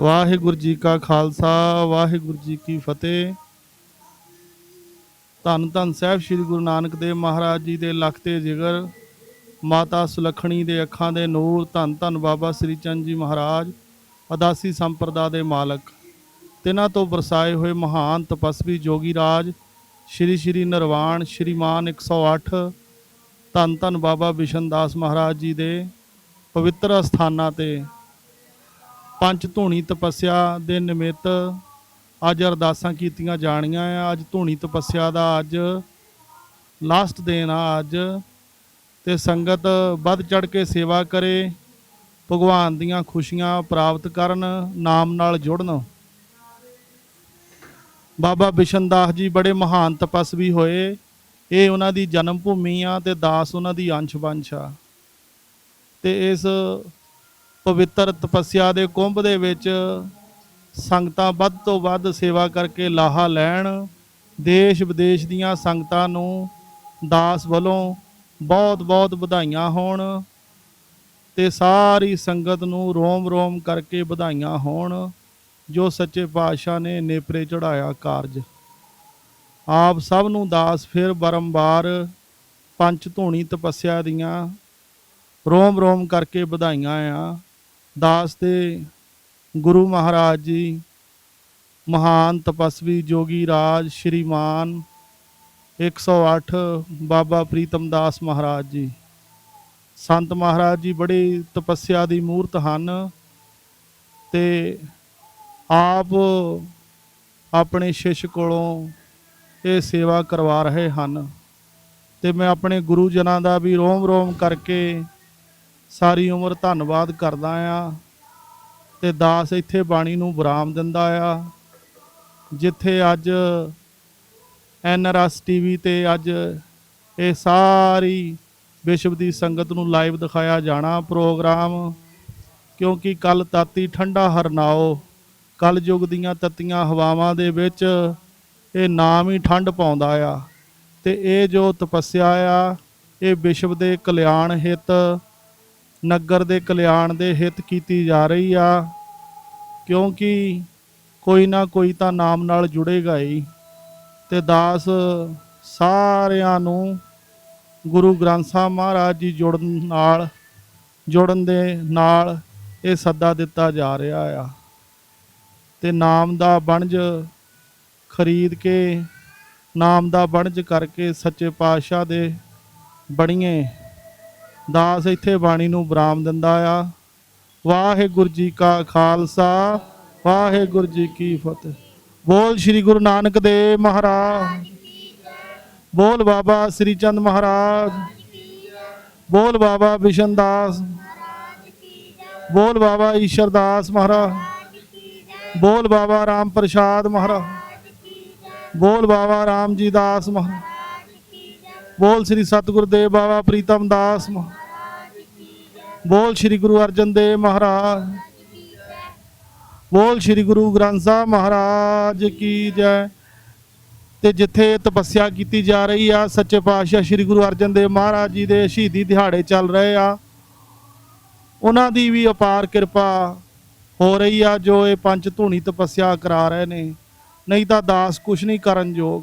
ਵਾਹਿਗੁਰੂ ਜੀ ਕਾ ਖਾਲਸਾ, ਵਾਹਿਗੁਰੂ ਜੀ ਕੀ ਫਤਿਹ। ਧੰਨ ਧੰਨ ਸਾਹਿਬ ਸ੍ਰੀ ਗੁਰੂ ਨਾਨਕ ਦੇਵ ਮਹਾਰਾਜ ਜੀ ਦੇ ਲਖ ਤੇ ਜਿਗਰ, ਮਾਤਾ ਸੁਲੱਖਣੀ ਦੇ ਅੱਖਾਂ ਦੇ ਨੂਰ, ਧੰਨ ਧੰਨ ਬਾਬਾ ਸ੍ਰੀ ਚੰਦ ਜੀ ਮਹਾਰਾਜ, ਅਦਾਸੀ ਸੰਪਰਦਾ ਦੇ ਮਾਲਕ। ਤਿਨਾਂ ਤੋਂ ਵਰਸਾਏ ਹੋਏ ਮਹਾਨ ਤਪਸਵੀ ਜੋਗੀ ਰਾਜ, ਸ਼੍ਰੀ ਸ਼੍ਰੀ ਨਿਰਵਾਣ, ਸ਼੍ਰੀਮਾਨ 108 ਧੰਨ ਧੰਨ ਬਾਬਾ ਬਿਸ਼ਨ ਦਾਸ ਮਹਾਰਾਜ ਜੀ ਦੇ ਪਵਿੱਤਰ ਅਸਥਾਨਾਂ ਤੇ ਪੰਜ ਧੂਣੀ ਤਪੱਸਿਆ ਦੇ ਨਿਮਿਤ ਅੱਜ ਅਰਦਾਸਾਂ ਕੀਤੀਆਂ ਜਾਣੀਆਂ ਆ। ਅੱਜ ਧੂਣੀ ਤਪੱਸਿਆ ਦਾ ਅੱਜ ਲਾਸਟ ਦਿਨ ਆ ਅੱਜ। ਤੇ ਸੰਗਤ ਵੱਧ ਚੜ ਕੇ ਸੇਵਾ ਕਰੇ, ਭਗਵਾਨ ਦੀਆਂ ਖੁਸ਼ੀਆਂ ਪ੍ਰਾਪਤ ਕਰਨ, ਨਾਮ ਨਾਲ ਜੁੜਨ। ਬਾਬਾ ਬਿਸ਼ਨ ਦਾਸ ਜੀ ਬੜੇ ਮਹਾਨ ਤਪਸਵੀ ਹੋਏ। ਇਹ ਉਹਨਾਂ ਦੀ ਜਨਮ ਭੂਮੀ ਆ ਤੇ ਦਾਸ ਉਹਨਾਂ ਦੀ ਅੰਸ਼ ਵੰਸ਼ ਆ। ਤੇ ਇਸ ਪਵਿੱਤਰ ਤਪੱਸਿਆ ਦੇ ਕੁੰਭ ਦੇ ਵਿੱਚ ਸੰਗਤਾਂ ਵੱਧ ਤੋਂ ਵੱਧ ਸੇਵਾ ਕਰਕੇ ਲਾਹਾ ਲੈਣ, ਦੇਸ਼ ਵਿਦੇਸ਼ ਦੀਆਂ ਸੰਗਤਾਂ ਨੂੰ ਦਾਸ ਵੱਲੋਂ ਬਹੁਤ ਬਹੁਤ ਵਧਾਈਆਂ ਹੋਣ ਤੇ ਸਾਰੀ ਸੰਗਤ ਨੂੰ ਰੋਮ ਰੋਮ ਕਰਕੇ ਵਧਾਈਆਂ ਹੋਣ, ਜੋ ਸੱਚੇ ਪਾਤਸ਼ਾਹ ਨੇ ਨੇਪਰੇ ਚੜਾਇਆ ਕਾਰਜ। ਆਪ ਸਭ ਨੂੰ ਦਾਸ ਫਿਰ ਬਰੰਬਾਰ ਪੰਜ ਧੂਣੀ ਤਪੱਸਿਆ ਦੀਆਂ ਰੋਮ ਰੋਮ ਕਰਕੇ ਵਧਾਈਆਂ ਆ। ਦਾਸ ਤੇ ਗੁਰੂ ਮਹਾਰਾਜ ਜੀ, ਮਹਾਨ ਤਪਸਵੀ ਜੋਗੀ ਰਾਜ ਸ਼੍ਰੀਮਾਨ 108 ਬਾਬਾ ਪ੍ਰੀਤਮ ਦਾਸ ਮਹਾਰਾਜ ਜੀ। ਸੰਤ ਮਹਾਰਾਜ ਜੀ ਬੜੀ ਤਪੱਸਿਆ ਦੀ ਮੂਰਤ ਹਨ ਤੇ ਆਪ ਆਪਣੇ ਸ਼ਿਸ਼ ਕੋਲੋਂ ਇਹ ਸੇਵਾ ਕਰਵਾ ਰਹੇ ਹਨ ਤੇ ਮੈਂ ਆਪਣੇ ਗੁਰੂ ਜਨਾਂ ਦਾ ਵੀ ਰੋਮ ਰੋਮ ਕਰਕੇ ਸਾਰੀ ਉਮਰ ਧੰਨਵਾਦ ਕਰਦਾ ਆ ਤੇ ਦਾਸ ਇੱਥੇ ਬਾਣੀ ਨੂੰ ਵਿਰਾਮ ਦਿੰਦਾ ਆ, ਜਿੱਥੇ ਅੱਜ ਐਨਆਰਐਸ ਟੀਵੀ ਤੇ ਅੱਜ ਇਹ ਸਾਰੀ ਵਿਸ਼ਵ ਦੀ ਸੰਗਤ ਨੂੰ ਲਾਈਵ ਦਿਖਾਇਆ ਜਾਣਾ ਪ੍ਰੋਗਰਾਮ, ਕਿਉਂਕਿ ਕੱਲ ਤਾਤੀ ਠੰਡਾ ਹਰਨਾਓ ਕਲ ਯੁੱਗ ਦੀਆਂ ਤਤੀਆਂ ਹਵਾਵਾਂ ਦੇ ਵਿੱਚ ਇਹ ਨਾਮ ਹੀ ਠੰਡ ਪਾਉਂਦਾ ਆ ਤੇ ਇਹ ਜੋ ਤਪੱਸਿਆ ਆ, ਇਹ ਵਿਸ਼ਵ ਦੇ ਕਲਿਆਣ ਹਿੱਤ ਨਗਰ ਦੇ ਕਲਿਆਣ ਦੇ ਹਿੱਤ ਕੀਤੀ ਜਾ ਰਹੀ ਆ, ਕਿਉਂਕਿ ਕੋਈ ਨਾ ਕੋਈ ਤਾਂ ਨਾਮ ਨਾਲ ਜੁੜੇਗਾ ਹੀ। ਤੇ ਦਾਸ ਸਾਰਿਆਂ ਨੂੰ ਗੁਰੂ ਗ੍ਰੰਥ ਸਾਹਿਬ ਮਹਾਰਾਜ ਜੀ ਜੁੜਨ ਨਾਲ, ਜੁੜਨ ਦੇ ਨਾਲ ਇਹ ਸੱਦਾ ਦਿੱਤਾ ਜਾ ਰਿਹਾ ਆ। ਤੇ ਨਾਮ ਦਾ ਬਣਜ ਖਰੀਦ ਕੇ, ਨਾਮ ਦਾ ਬਣਜ ਕਰਕੇ ਸੱਚੇ ਪਾਤਸ਼ਾਹ ਦੇ ਬਣੀਏ। ਦਾਸ ਇੱਥੇ ਬਾਣੀ ਨੂੰ ਬਰਾਮ ਦਿੰਦਾ ਆ। ਵਾਹਿਗੁਰੂ ਜੀ ਕਾ ਖਾਲਸਾ, ਵਾਹਿਗੁਰੂ ਜੀ ਕੀ ਫਤਿਹ। ਬੋਲ ਸ੍ਰੀ ਗੁਰੂ ਨਾਨਕ ਦੇਵ ਮਹਾਰਾਜ। ਬੋਲ ਬਾਬਾ ਸ੍ਰੀ ਚੰਦ ਮਹਾਰਾਜ। ਬੋਲ ਬਾਬਾ ਬਿਸ਼ਨ ਦਾਸ। ਬੋਲ ਬਾਬਾ ਈਸ਼ਰ ਦਾਸ ਮਹਾਰਾਜ। ਬੋਲ ਬਾਬਾ ਰਾਮ ਪ੍ਰਸਾਦ ਮਹਾਰਾਜ। ਬੋਲ ਬਾਬਾ ਰਾਮ ਜੀ ਦਾਸ ਮਹਾਰਾਜ। ਬੋਲ ਸ੍ਰੀ ਸਤਿਗੁਰ ਦੇਵ ਬਾਬਾ ਪ੍ਰੀਤਮ ਦਾਸ ਬੋਲ ਸ੍ਰੀ ਗੁਰੂ ਅਰਜਨ ਦੇਵ ਮਹਾਰਾਜ। ਬੋਲ ਸ੍ਰੀ ਗੁਰੂ ਗ੍ਰੰਥ ਸਾਹਿਬ ਮਹਾਰਾਜ ਕੀ ਜੈ। ਤੇ ਜਿੱਥੇ ਤਪੱਸਿਆ ਕੀਤੀ ਜਾ ਰਹੀ ਆ, ਸੱਚੇ ਪਾਤਸ਼ਾਹ ਸ੍ਰੀ ਗੁਰੂ ਅਰਜਨ ਦੇਵ ਮਹਾਰਾਜ ਜੀ ਦੇ ਸ਼ਹੀਦੀ ਦਿਹਾੜੇ ਚੱਲ ਰਹੇ ਆ। ਉਹਨਾਂ ਦੀ ਵੀ ਅਪਾਰ ਕਿਰਪਾ ਹੋ ਰਹੀ ਆ, ਜੋ ਇਹ ਪੰਜ ਧੂਣੀ ਤਪੱਸਿਆ ਕਰਾ ਰਹੇ ਨੇ। ਨਹੀਂ ਤਾਂ ਦਾਸ ਕੁਛ ਨਹੀਂ ਕਰਨ ਯੋਗ।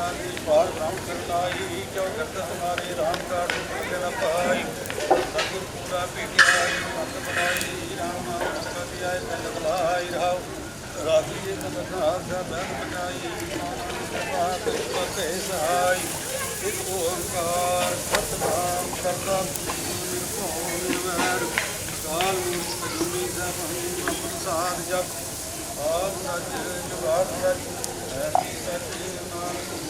ਸਮਾਨਾ ਜੀ ਪਾਰ ਬ੍ਰਹਮ ਕਰਨਾਈ ਕਿਉ ਜਗਤ ਸਮਾਰੇ ਰਾਮ ਕਾਜ ਸੁਖਨ ਪਾਈ ਸਤਿਗੁਰ ਪੂਰਾ ਪੀਟਿਆਈ ਮਤ ਬਣਾਈ ਰਾਮ ਨਾਮ ਸਤਿ ਆਏ ਤਨ ਬਲਾਈ ਰਾਵ ਰਾਜੀ ਤਨਖਾਰ ਦਾ ਬਨ ਬਣਾਈ ਸਤਿ ਪਤੇ ਸਹਾਈ ਇਸ ਓੰਕਾਰ ਸਤਨਾਮ ਕਰਦਾ ਕੋਨ ਵੈਰ ਕਾਲ ਮੁਸਤਕਮੀ ਦਾ ਭੰਗ ਪ੍ਰਸਾਦ ਜਪ ਆਪ ਸੱਚ ਜਵਾਬ ਸੱਚ ਹੈ ਸੱਚ ਨਾਮ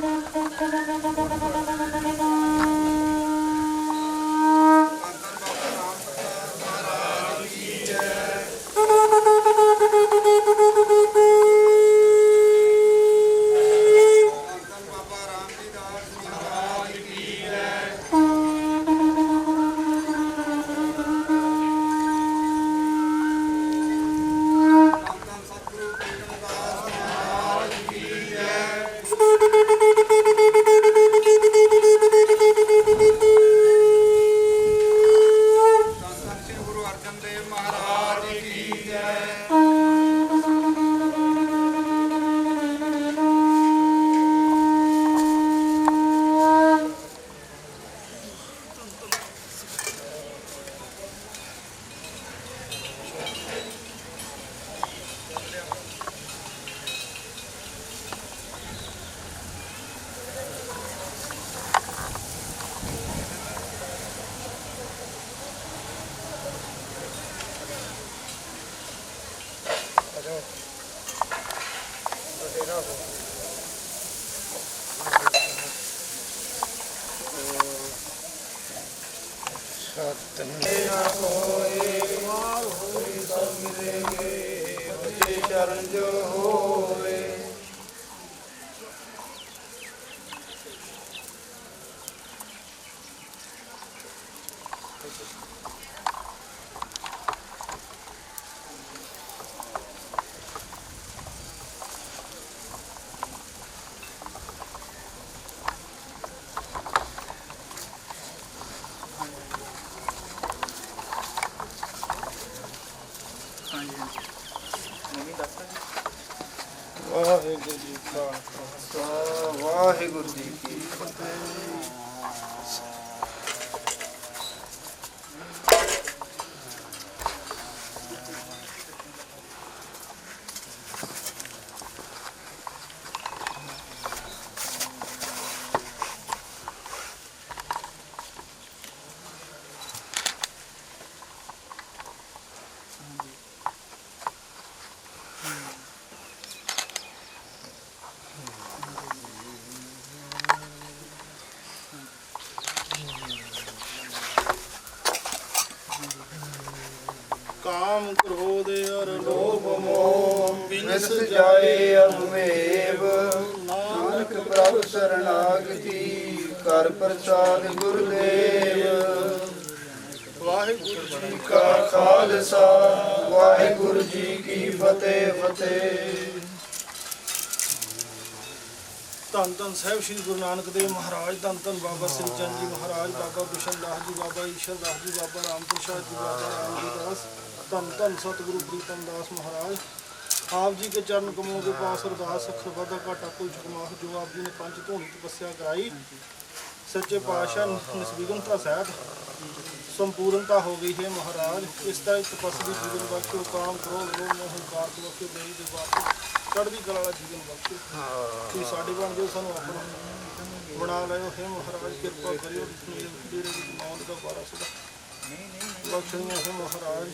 これこれ。Gracias. ਫਤਿਹ ਕਾਮ ਕ੍ਰੋਧ ਅਰ ਲੋਭ ਮੋਹ। ਵਿਨਸ ਜਾਏ ਅਭਵੇਵ ਨਾਨਕ ਪ੍ਰਭ ਸਰਣਾਗਤੀ ਕਰ ਪ੍ਰਸਾਦ ਗੁਰਦੇਵ। ਵਾਹਿਗੁਰੂ ਜੀ ਕਾ ਖਾਲਸਾ ਵਾਹਿਗੁਰੂ ਜੀ ਕੀ ਫਤਿਹ ਫਤਿਹ। ਧੰਨ ਧੰਨ ਸਾਹਿਬ ਸ੍ਰੀ ਗੁਰੂ ਨਾਨਕ ਦੇਵ ਮਹਾਰਾਜ ਧੰਨ ਧੰਨ ਬਾਬਾ ਸ੍ਰੀ ਚੰਦ ਜੀ ਮਹਾਰਾਜ ਬਾਬਾ ਬਿਸ਼ਨ ਦਾਸ ਜੀ ਬਾਬਾ ਈਸ਼ਰ ਦਾਸ ਜੀ ਬਾਬਾ ਰਾਮ ਪ੍ਰਸਾਦ ਜੀ ਬਾਬਾ ਰਾਮਜੀ ਦਾਸ ਧੰਨ ਧੰਨ ਸਤਿਗੁਰੂ ਪ੍ਰੀਤਮ ਦਾਸ ਮਹਾਰਾਜ। ਆਪ ਜੀ ਦੇ ਚਰਨ ਕਮੋਂ ਦੇ ਪਾਸ ਅਰਦਾਸ ਅਖਰ ਵਾਦਾ ਘਾਟਾ ਕੁਲ ਚਕਮਾਹ ਜੋ ਆਪ ਜੀ ਨੇ ਪੰਜ ਧੂਣੀ ਤਪੱਸਿਆ ਕਰਾਈ, ਸੱਚੇ ਪਾਤਸ਼ਾਹ ਨਿਸਬੀਗਮਤਾ ਸਾਹਿਬ, ਸੰਪੂਰਨਤਾ ਹੋ ਗਈ ਹੈ ਮਹਾਰਾਜ। ਇਸ ਦਾ ਤਪਸਵੀ ਜੀਵਨ ਬਖਸ਼ੋ, ਕਾਮ ਕਰੋ, ਲੋ ਮੋਹ ਕਾਰ ਬਖਸ਼ੋ ਦੇਈ ਦੇ ਬਾਤ ਚੜ੍ਹਦੀ ਕਲਾ ਵਾਲਾ ਜੀਵਨ ਬਖਸ਼ੋ। ਤੁਸੀਂ ਸਾਡੇ ਬਣਦੇ ਸਾਨੂੰ ਆਪਣਾ ਬਣਾ ਲਿਓ। ਹੈ ਮਹਾਰਾਜ, ਕਿਰਪਾ ਕਰਿਓ ਮੇਰੇ ਦੇ ਮੌਤ ਦਾ ਵਾਰਸ ਦਾ ਨਹੀਂ ਨਹੀਂ ਬਖਸ਼ੋ ਮਹਾਰਾਜ।